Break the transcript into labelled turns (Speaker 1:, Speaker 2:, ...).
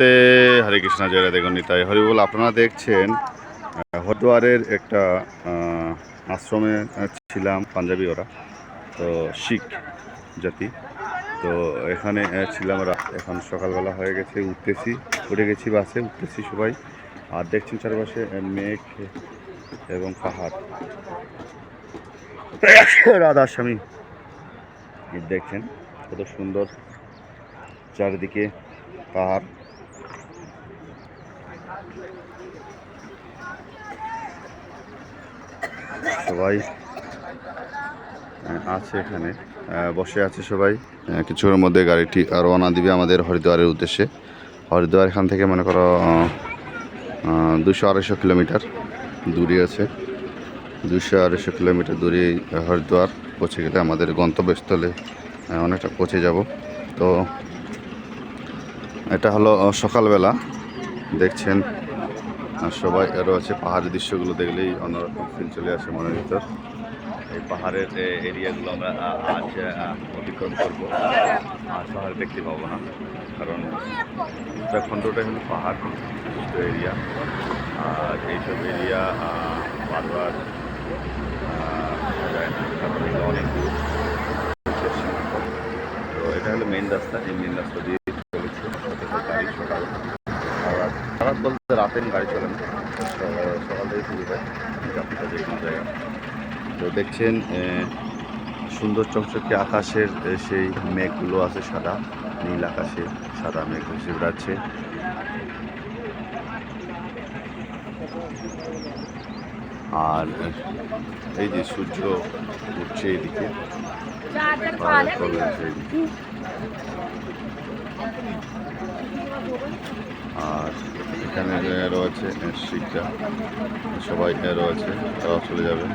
Speaker 1: নমস্তে হরে কৃষ্ণ, জয় দেখুন নিতাই হরিবল আপনারা দেখছেন হরিদ্বারের একটা আশ্রমে ছিলাম পাঞ্জাবি ওরা, তো শিখ জাতি। তো এখানে ছিলাম এখন সকালবেলা হয়ে গেছে, উঠতেছি, উঠে গেছি বাসে, উঠতেছি সবাই। আর দেখছেন চারপাশে মেঘ এবং পাহাড়। রাধা স্বামী দেখছেন কত সুন্দর চারিদিকে পাহাড়। সবাই আছে এখানে বসে আছে সবাই। কিছুক্ষণের মধ্যে গাড়িটি রওনা দিবে আমাদের হরিদ্বারের উদ্দেশ্যে। হরিদ্বার এখান থেকে মনে করো দুশো আড়াইশো কিলোমিটার দূরে আছে। দুশো আড়াইশো কিলোমিটার দূরে হরিদ্বার পৌঁছে গেলে আমাদের গন্তব্যস্থলে অনেকটা পৌঁছে যাব। তো, এটা হলো সকালবেলা। দেখছেন সবাই আছে পাহাড়ের দৃশ্যগুলো দেখলেই অন্যরকম ফিল চলে আসে মনের ভিতর। এই পাহাড়ের এরিয়াগুলো আমরা আজ অতিক্রম করব, আর পাহাড় দেখতে পাবো না। কারণ উত্তরাখণ্ডটাই হলো পাহাড় এরিয়া আর এইসব এরিয়া বারবার যায় না কারণ এগুলো অনেক দূর। তো এটা হলো মেন রাস্তা, এই মেন রাস্তা দিয়ে চলেছে অথচ গাড়ি সকাল আর খারাপ বলতে রাতের গাড়ি চলে সকাল- থেকে শুরু হয় তো দেখছেন সুন্দর চকচকে আকাশের সেই মেঘগুলো আছে সাদা, নীল আকাশে সাদা মেঘ ভেসে বেড়াচ্ছে। আর এই যে সূর্য উঠছে এদিকে। আর এখানে যে আছে শিক্ষা সবাই আছে তারাও চলে যাবে।